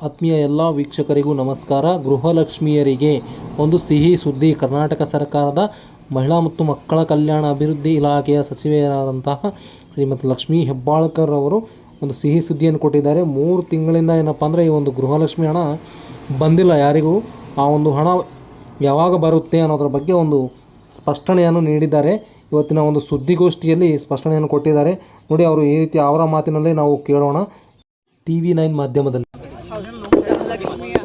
ಆತ್ಮೀಯ ಎಲ್ಲ ವೀಕ್ಷಕರಿಗೂ ನಮಸ್ಕಾರ. ಗೃಹಲಕ್ಷ್ಮಿಯರಿಗೆ ಒಂದು ಸಿಹಿ ಸುದ್ದಿ. ಕರ್ನಾಟಕ ಸರ್ಕಾರದ ಮಹಿಳಾ ಮತ್ತು ಮಕ್ಕಳ ಕಲ್ಯಾಣ ಅಭಿವೃದ್ಧಿ ಇಲಾಖೆಯ ಸಚಿವೆಯಾದಂತಹ ಶ್ರೀಮತಿ ಲಕ್ಷ್ಮೀ ಹೆಬ್ಬಾಳ್ಕರ್ ಅವರು ಒಂದು ಸಿಹಿ ಸುದ್ದಿಯನ್ನು ಕೊಟ್ಟಿದ್ದಾರೆ. ಮೂರು ತಿಂಗಳಿಂದ ಏನಪ್ಪ ಅಂದರೆ ಈ ಒಂದು ಗೃಹಲಕ್ಷ್ಮಿ ಹಣ ಬಂದಿಲ್ಲ ಯಾರಿಗೂ. ಆ ಒಂದು ಹಣ ಯಾವಾಗ ಬರುತ್ತೆ ಅನ್ನೋದ್ರ ಬಗ್ಗೆ ಒಂದು ಸ್ಪಷ್ಟನೆಯನ್ನು ನೀಡಿದ್ದಾರೆ. ಇವತ್ತಿನ ಒಂದು ಸುದ್ದಿಗೋಷ್ಠಿಯಲ್ಲಿ ಸ್ಪಷ್ಟನೆಯನ್ನು ಕೊಟ್ಟಿದ್ದಾರೆ. ನೋಡಿ, ಅವರು ಈ ರೀತಿ ಅವರ ಮಾತಿನಲ್ಲೇ ನಾವು ಕೇಳೋಣ. ಟಿ ವಿ ನೈನ್ ಮಾಧ್ಯಮದಲ್ಲಿ. ಗೃಹಲಕ್ಷ್ಮಿಯ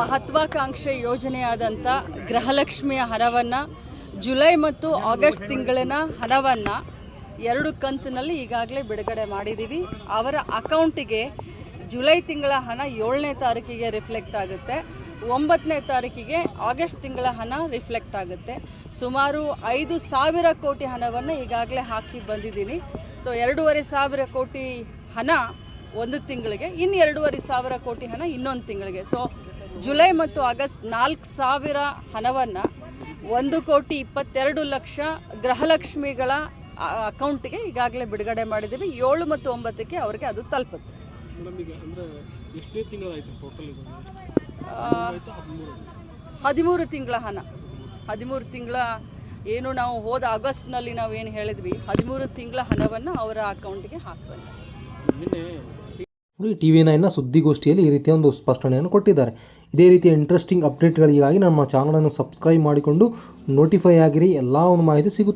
ಮಹತ್ವಾಕಾಂಕ್ಷೆ ಯೋಜನೆಯಾದಂಥ ಗೃಹಲಕ್ಷ್ಮಿಯ ಹಣವನ್ನು ಜುಲೈ ಮತ್ತು ಆಗಸ್ಟ್ ತಿಂಗಳಿನ ಹಣವನ್ನು ಎರಡು ಕಂತಿನಲ್ಲಿ ಈಗಾಗಲೇ ಬಿಡುಗಡೆ ಮಾಡಿದ್ದೀವಿ ಅವರ ಅಕೌಂಟಿಗೆ ಜುಲೈ ತಿಂಗಳ ಹಣ ಏಳನೇ ತಾರೀಕಿಗೆ ರಿಫ್ಲೆಕ್ಟ್ ಆಗುತ್ತೆ. ಒಂಬತ್ತನೇ ತಾರೀಕಿಗೆ ಆಗಸ್ಟ್ ತಿಂಗಳ ಹಣ ರಿಫ್ಲೆಕ್ಟ್ ಆಗುತ್ತೆ. ಸುಮಾರು ಐದು ಸಾವಿರ ಕೋಟಿ ಹಣವನ್ನು ಈಗಾಗಲೇ ಹಾಕಿ ಬಂದಿದ್ದೀನಿ. ಸೊ, ಎರಡೂವರೆ ಸಾವಿರ ಕೋಟಿ ಹಣ ಒಂದು ತಿಂಗಳಿಗೆ ಇನ್ನು ಎರಡೂವರೆ ಸಾವಿರ ಕೋಟಿ ಹಣ ಇನ್ನೊಂದು ತಿಂಗಳಿಗೆ. ಸೊ ಜುಲೈ ಮತ್ತು ಆಗಸ್ಟ್ ನಾಲ್ಕು ಸಾವಿರ ಹಣವನ್ನು ಒಂದು ಕೋಟಿ ಇಪ್ಪತ್ತೆರಡು ಲಕ್ಷ ಗೃಹಲಕ್ಷ್ಮಿಗಳ ಅಕೌಂಟ್ಗೆ ಈಗಾಗಲೇ ಬಿಡುಗಡೆ ಮಾಡಿದ್ದೀವಿ. ಏಳು ಮತ್ತು ಒಂಬತ್ತಕ್ಕೆ ಅವರಿಗೆ ಅದು ತಲುಪುತ್ತೆ. ಹದಿಮೂರು. ತಿಂಗಳ ಹಣ. ಹದಿಮೂರು ತಿಂಗಳ ಏನು ನಾವು ಹೋದ ಆಗಸ್ಟ್ನಲ್ಲಿ ನಾವು ಏನು ಹೇಳಿದ್ವಿ ಹದಿಮೂರು ತಿಂಗಳ ಹಣವನ್ನು ಅವರ ಅಕೌಂಟ್ಗೆ ಹಾಕಬೇಕು. ನೋಡಿ ಟಿ ವಿ ನೈನ್ನ ಸುದ್ದಿಗೋಷ್ಠಿಯಲ್ಲಿ ಈ ರೀತಿಯ ಒಂದು ಸ್ಪಷ್ಟನೆಯನ್ನು ಕೊಟ್ಟಿದ್ದಾರೆ. ಇದೇ ರೀತಿಯ ಇಂಟ್ರೆಸ್ಟಿಂಗ್ ಅಪ್ಡೇಟ್ಗಳಿಗಾಗಿ ನಮ್ಮ ಚಾನಲನ್ನು ಸಬ್ಸ್ಕ್ರೈಬ್ ಮಾಡಿಕೊಂಡು ನೋಟಿಫೈ ಆಗಿರಿ. ಎಲ್ಲ ಒಂದು ಮಾಹಿತಿ ಸಿಗುತ್ತೆ.